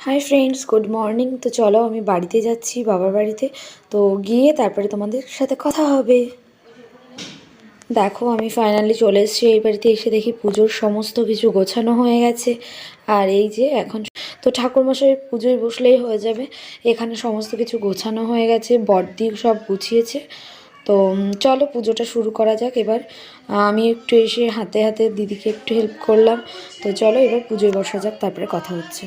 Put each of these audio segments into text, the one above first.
Hi friends good morning তো চলো আমি বাড়িতে যাচ্ছি, বাবার বাড়িতে। তো গিয়ে তারপরে তোমাদের সাথে কথা হবে। দেখো, আমি ফাইনালি চলে এসেছি। এই বাড়িতে এসে দেখি পুজোর সমস্ত কিছু গোছানো হয়ে গেছে। আর এই যে এখন তো ঠাকুরমশাই পুজোয় বসলেই হয়ে যাবে। এখানে সমস্ত কিছু গোছানো হয়ে গেছে বড়দি সব গুছিয়েছে। তো চলো পুজোটা শুরু করা যাক এবার। আমি একটু এসে হাতে হাতে দিদিকে একটু হেল্প করলাম। তো চলো এবার পুজোয় বসা যাক, তারপরে কথা হচ্ছে।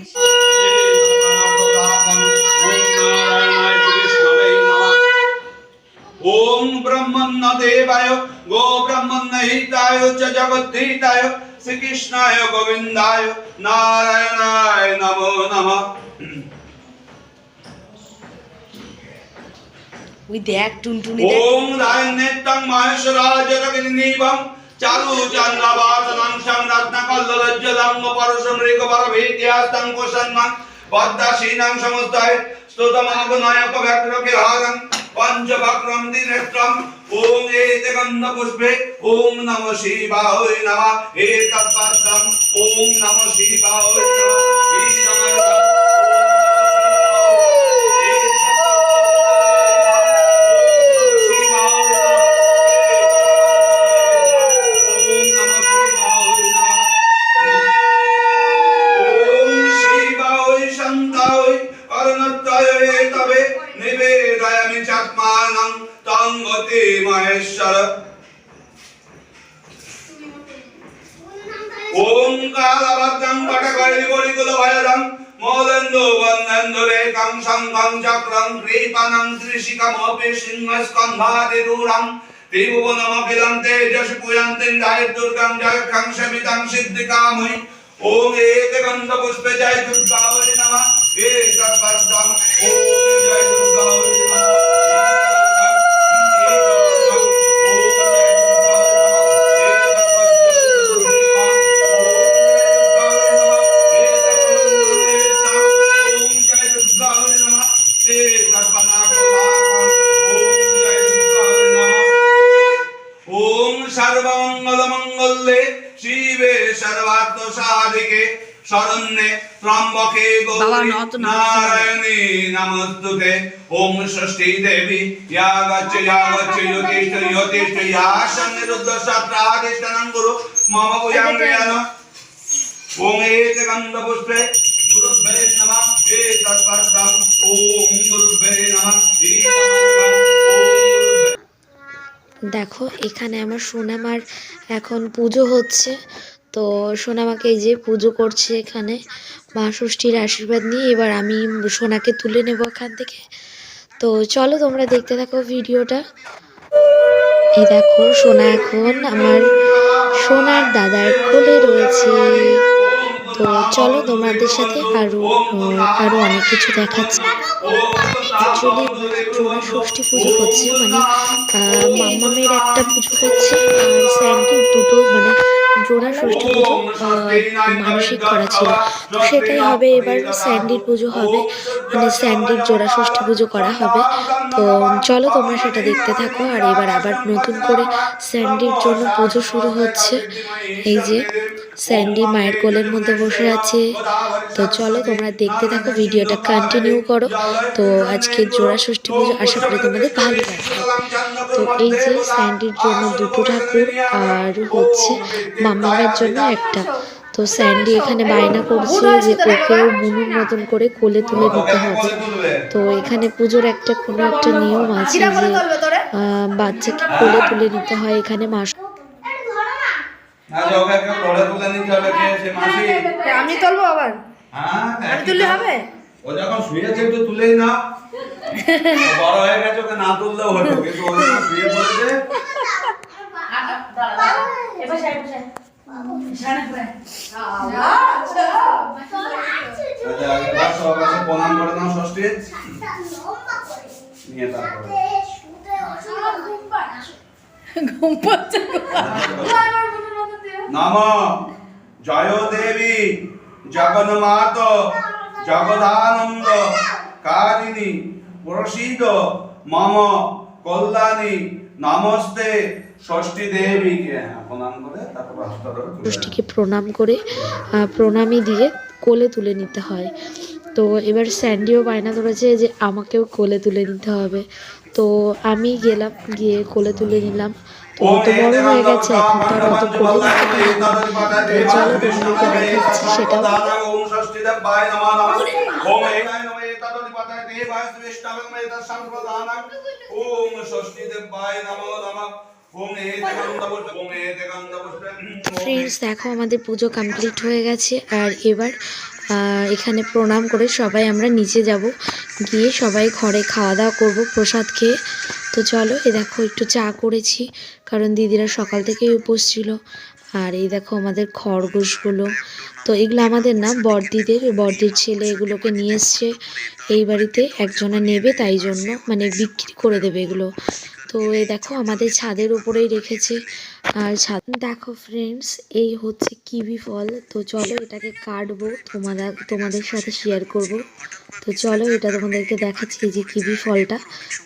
ওম ব্রহ্মণ্য দেবায় গো ব্রহ্মণ্য হিতায় চ জগদ্ধিতায় শ্রীকৃষ্ণায় গোবিন্দায় নারায়ণায় নমো নমঃ। ওই দেখ টুনটুনি দেখ। ওম রায়নেত্তং মহেশ্বরাজ জগন্নিভম চারু চন্দ্রবাসনং সংরত্ন কল্লজ্জলং পরশম রেগ পরভীত্যাস্তং কুশন্মং পদ্মাসীনং সমস্তায় স্তোতমাগুনায়ক ব্যক্তকে হারং পঞ্চভক্রম দিনেত্রম ওম এতে গন্ধ পুষ্পে ওম নম শিবায় নমঃ। এতৎপদম ওম নম ওম কালভদ্রং কটকলি বলিকুল ভয়দং মোদন্দো বন্দন্দো রেকং শঙ্খং চক্রং কৃপণং ত্রিশিকমপি সিংহস্কন্ধাদিরূঢ়ং ত্রিভুবনমখিলং তেজসি পুয়ন্তি জয় দুর্গং জয়ক্ষং শমিতং সিদ্ধিকাময়ি ওম এতে গন্ধ পুষ্পে জয় দুর্গা হরি নমঃ এতৎপদং ওম জয় দুর্গা হরি নমঃ সর্বমঙ্গল মঙ্গলে শিবে সর্বাত্ম সাধিকে শরণ্যে ত্রম্বকে গৌরী। নারায়ণী নমস্তুতে। ওম ষষ্ঠী দেবী ইয়া গচ্ছ ইয়া গচ্ছ ইয়তিষ্ঠ ইয়তিষ্ঠ ইয়া সন্নিরুদ্ধ সত্রাদিষ্ঠনং গুরু। মম ভূয়াঙ্গয়ান ওম এতে গন্ধ পুষ্পে গুরুভ্যে নমঃ। এতৎপদং ওম গুরুভ্যে নমঃ। দেখো, এখানে আমার সোনামার এখন পুজো হচ্ছে। তো সোনামাকে এই যে পুজো করছে এখানে, মা ষষ্ঠীর আশীর্বাদ নিয়ে। এবার আমি সোনাকে তুলে নেব এখান থেকে। তো চলো তোমরা দেখতে থাকো ভিডিওটা। এই দেখো, সোনা এখন আমার সোনার দাদার কোলে রয়েছে। তো চলো তোমাদের সাথে আরও আরও অনেক কিছু দেখাচ্ছি। অ্যাকচুয়ালি ষষ্ঠী পুজো হচ্ছে মানে আহ, মাম্মামের একটা পুজো হচ্ছে আর স্যান্ডির দুটো মানে জোড়া ষষ্ঠী পুজো মানসিক করা ছিল। সেটাই হবে এবার স্যান্ডির পুজো হবে মানে স্যান্ডির জোড়া ষষ্ঠী পুজো করা হবে। তো চলো তোমরা সেটা দেখতে থাকো আর এবার আবার নতুন করে স্যান্ডির জন্য পুজো শুরু হচ্ছে। এই যে স্যান্ডি মায়ের কোলের মধ্যে বসে আছে। তো চলো তোমরা দেখতে থাকো, ভিডিওটা কন্টিনিউ করো। তো আজকে জোড়া ষষ্ঠী পুজো, আশা করি তোমাদের ভালো লাগবে। তো এই যে স্যান্ডির জন্য দুটো ঠাকুর আর হচ্ছে মামামের জন্য একটা। তো স্যান্ডি এখানে বায়না করছে যে ওকেও বুনুর মতন করে কোলে তুলে নিতে হবে। তো এখানে পুজোর একটা কোনো একটা নিয়ম আছে যে বাচ্চাকে কোলে তুলে নিতে হয়। এখানে মাস লড়ে তুলে নিতে হবে কে সে মাসি? আমি তুলবো আবার। হ্যাঁ আমি তুললে হবে? ও যখন শুয়েছে একটু তুলেই না বড় হয়ে গেছে ওকে না তুললেও হতো কিন্তু ও যখন শুয়ে পড়েছে। একবার সবার প্রণাম করে নাও ষষ্ঠী। নিয়ে তারপরে। ঘুম পাচ্ছে। নম জয় দেবী জগন্মাত জগদানন্দ কারিণী প্রসিদ মম কল্যাণী নমস্তে ষষ্ঠী দেবীকে হ্যাঁ, প্রণাম করে তারপর ষষ্ঠীকে প্রণাম করে প্রণামী দিয়ে কোলে তুলে নিতে হয়। তো এবার স্যান্ডিও বায়না ধরেছে যে আমাকেও কোলে তুলে নিতে হবে। তো আমি গেলাম গিয়ে কোলে তুলে নিলাম। তো বড় হয়ে গেছে এখন তো আর অত সেটাও। ওম ষষ্ঠী দেবায় নমঃ নমঃ ফ্রেন্ডস দেখো আমাদের পুজো কমপ্লিট হয়ে গেছে। আর এবার আহ, এখানে প্রণাম করে সবাই আমরা নিচে যাব। গিয়ে সবাই ঘরে খাওয়া দাওয়া করব প্রসাদ খেয়ে। তো চলো এ দেখো একটু চা করেছি, কারণ দিদিরা সকাল থেকেই উপোস ছিল আর এই দেখো আমাদের খরগোশগুলো। তো এগুলো আমাদের না বর্দিদের বর্দির ছেলে এগুলোকে নিয়ে এসছে এই বাড়িতে, একজনে নেবে তাই জন্য মানে বিক্রি করে দেবে এগুলো। তো এই দেখো আমাদের ছাদের উপরেই রেখেছে। আর ছাদ দেখো ফ্রেন্ডস এই হচ্ছে কিবি ফল। তো চলো এটাকে কাটবো, তোমাদের তোমাদের সাথে শেয়ার করব। তো চলো এটা তোমাদেরকে দেখাচ্ছি যে কিবি ফলটা।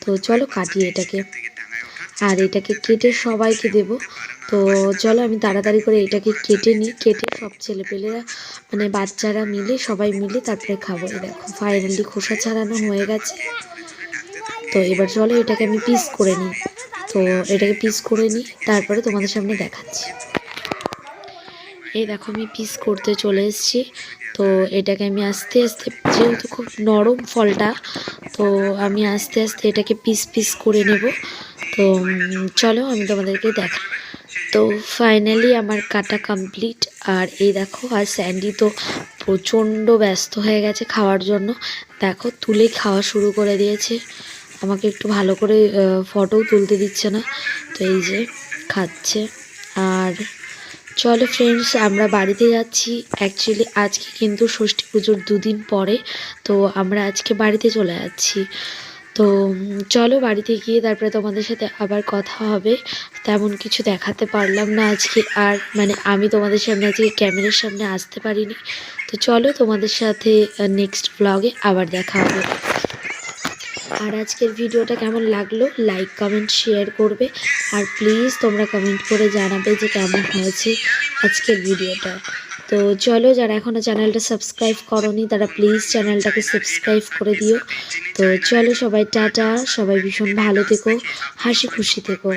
তো চলো কাটি এটাকে। আর এটাকে কেটে সবাইকে দেব। তো চলো আমি তাড়াতাড়ি করে এটাকে কেটে নিই। কেটে সব ছেলেপেলেরা মানে বাচ্চারা মিলে, সবাই মিলে তারপরে খাব। দেখো ফাইনালি খোসা ছাড়ানো হয়ে গেছে। তো এবার চলো এটাকে আমি পিস করে নিই। তো এটাকে পিস করে নিই, তারপরে তোমাদের সামনে দেখাচ্ছি। এই দেখো আমি পিস করতে চলে এসেছি। তো এটাকে আমি আস্তে আস্তে, যেহেতু খুব নরম ফলটা, তো আমি আস্তে আস্তে এটাকে পিস পিস করে নেব। তো চলো আমি তোমাদেরকে দেখা, তো ফাইনালি আমার কাটা কমপ্লিট আর এই দেখো, আর স্যান্ডি তো প্রচণ্ড ব্যস্ত হয়ে গেছে খাওয়ার জন্য। দেখো, তুলে খাওয়া শুরু করে দিয়েছে। আমাকে একটু ভালো করে ফটোও তুলতে দিচ্ছে না। তো এই যে খাচ্ছে। আর চলো ফ্রেন্ডস আমরা বাড়িতে যাচ্ছি। অ্যাকচুয়ালি আজকে কিন্তু ষষ্ঠী পুজোর দুদিন পরে, তো আমরা আজকে বাড়িতে চলে যাচ্ছি। তো চলো বাড়িতে গিয়ে তারপরে তোমাদের সাথে আবার কথা হবে। তেমন কিছু দেখাতে পারলাম না আজকে। আর মানে আমি তোমাদের সামনে আজকে ক্যামেরার সামনে আসতে পারিনি। তো চলো তোমাদের সাথে নেক্সট ব্লগে আবার দেখা হবে। আর আজকের ভিডিওটা কেমন লাগল লাইক কমেন্ট শেয়ার করবে। আর প্লিজ তোমরা কমেন্ট করে জানাবে যে কেমন হয়েছে আজকের ভিডিওটা। তো চলো যারা এখনও চ্যানেলটা সাবস্ক্রাইব করনি, তারা প্লিজ চ্যানেলটাকে সাবস্ক্রাইব করে দিও। তো চলো সবাই, টাটা। সবাই ভীষণ ভালো থেকো, হাসি খুশি থেকো।